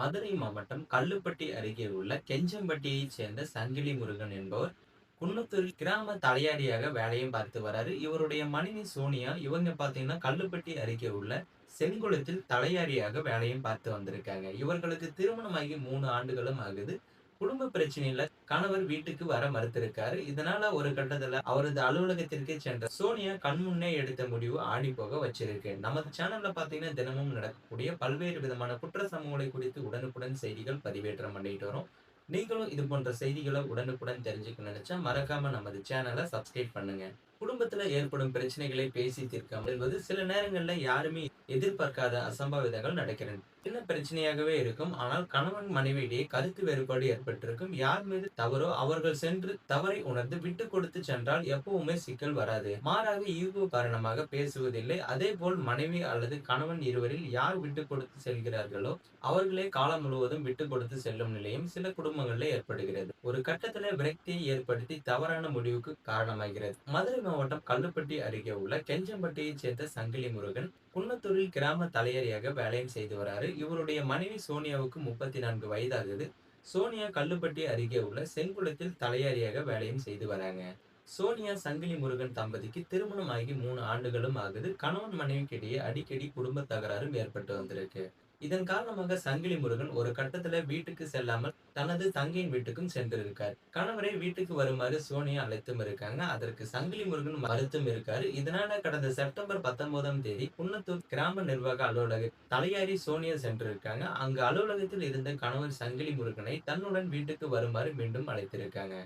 மதுரை மாவட்டம் கல்லுப்பட்டி அருகே உள்ள கெஞ்சம்பட்டியைச் சேர்ந்த சங்கிலி முருகன் என்பவர் குன்னத்தூர் கிராம தலையாரியாக வேலையும் பார்த்து வராரு. இவருடைய மனைவி சோனியா இவங்க பார்த்தீங்கன்னா கல்லுப்பட்டி அருகே உள்ள செங்குளத்தில் தலையாரியாக வேலையும் பார்த்து வந்திருக்காங்க. இவர்களுக்கு திருமணமாகி மூணு ஆண்டுகளும் ஆகுது. குடும்ப பிரச்சனையில கணவர் வீட்டுக்கு வர மறுத்திருக்காரு. இதனால ஒரு கட்டத்துல அவரது அலுவலகத்திற்கு சென்ற சோனியா கண்முன்னே எடுத்த முடிவு ஆடி போக வச்சிருக்கு. நமது சேனல்ல பாத்தீங்கன்னா தினமும் நடக்கக்கூடிய பல்வேறு விதமான குற்ற சம்பவங்களை குறித்து உடனுக்குடன் செய்திகள் பதிவேற்றம் பண்ணிட்டு வரோம். நீங்களும் இது போன்ற செய்திகளை உடனுக்குடன் தெரிஞ்சுக்க நினைச்சா மறக்காம நமது சேனலை சப்ஸ்கிரைப் பண்ணுங்க. குடும்பத்துல ஏற்படும் பிரச்சனைகளை பேசி தீர்க்காமல் என்பது சில நேரங்கள்ல யாருமே எதிர்பார்க்காத அசம்பாவிதங்கள் நடக்கிறது. சின்ன பிரச்சனையாகவே இருக்கும். ஆனால் கணவன் மனைவியிடையே கருத்து வேறுபாடு ஏற்பட்டிருக்கும். யார் மீது தவறோ அவர்கள் சென்று தவறை உணர்ந்து விட்டு கொடுத்து சென்றால் எப்பவுமே சிக்கல் வராது. மாறாக ஈகோ காரணமாக பேசுவதில்லை. அதே போல் மனைவி அல்லது கணவன் இருவரில் யார் விட்டு கொடுத்து செல்கிறார்களோ அவர்களே காலம் முழுவதும் விட்டு கொடுத்து செல்லும் நிலையும் சில குடும்பங்களில் ஏற்படுகிறது. ஒரு கட்டத்துல விரக்தியை ஏற்படுத்தி தவறான முடிவுக்கு காரணமாகிறது. மதுரை மாவட்டம் கல்லுப்பட்டி அருகே உள்ள கெஞ்சம்பட்டியைச் சேர்ந்த சங்கிலி முருகன் குன்னத்தூரில் கிராம தலையறியாக வேலையும் செய்து வராரு. இவருடைய மனைவி சோனியாவுக்கு முப்பத்தி நான்கு வயதாகுது. சோனியா கல்லுப்பட்டி அருகே உள்ள செங்குளத்தில் தலையறியாக வேலையும் செய்து வராங்க. சோனியா சங்கிலி முருகன் தம்பதிக்கு திருமணம் ஆகி மூணு ஆண்டுகளும் ஆகுது. கணவன் மனைவிக்கிடையே அடிக்கடி குடும்ப தகராறும் ஏற்பட்டு வந்திருக்கு. இதன் காரணமாக சங்கிலி முருகன் ஒரு கட்டத்துல வீட்டுக்கு செல்லாமல் தனது தங்கையின் வீட்டுக்கும் சென்றிருக்கார். கணவரை வீட்டுக்கு வருமாறு சோனியா அழைத்தும் இருக்காங்க. அதற்கு சங்கிலி முருகன் மறுத்தும் இருக்காரு. இதனால கடந்த செப்டம்பர் பத்தொன்பதாம் தேதி குன்னத்தூர் கிராம நிர்வாக அலுவலக தலையாரி சோனியா சென்றிருக்காங்க. அங்கு அலுவலகத்தில் இருந்த கணவர் சங்கிலி முருகனை தன்னுடன் வீட்டுக்கு வருமாறு மீண்டும் அழைத்திருக்காங்க.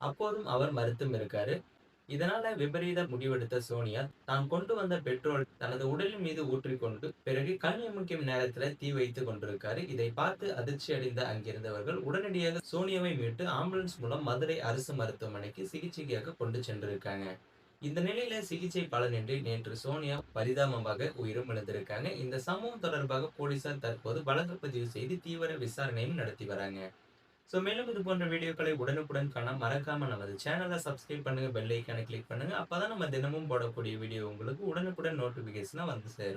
அப்போதும் அவர் மறுத்தும் இருக்காரு. இதனால விபரீத முடிவெடுத்த சோனியா தான் கொண்டு வந்த பெட்ரோல் தனது உடலின் மீது ஊற்றிக்கொண்டு பிறகு கண்ணியமிக்கும் நேரத்துல தீ வைத்து கொண்டிருக்காரு. இதை பார்த்து அதிர்ச்சி அடைந்த அங்கிருந்தவர்கள் உடனடியாக சோனியாவை மீட்டு ஆம்புலன்ஸ் மூலம் மதுரை அரசு மருத்துவமனைக்கு சிகிச்சைக்காக கொண்டு சென்றிருக்காங்க. இந்த நிலையில சிகிச்சை பலனின்றி நேற்று சோனியா பரிதாபமாக உயிரும் இழந்திருக்காங்க. இந்த சம்பவம் தொடர்பாக போலீசார் தற்போது வழக்கு பதிவு செய்து தீவிர விசாரணையும் நடத்தி வராங்க. ஸோ மேலும் இது போன்ற வீடியோக்களை உடனுக்குடன் காண மறக்காமல் நமது சேனலை சப்ஸ்கிரைப் பண்ணுங்க பெல் ஐக்கானை கிளிக் அப்போ தான் நம்ம தினமும் போடக்கூடிய வீடியோ உங்களுக்கு உடனுக்குடன் நோட்டிஃபிகேஷனாக வந்து சேரும்.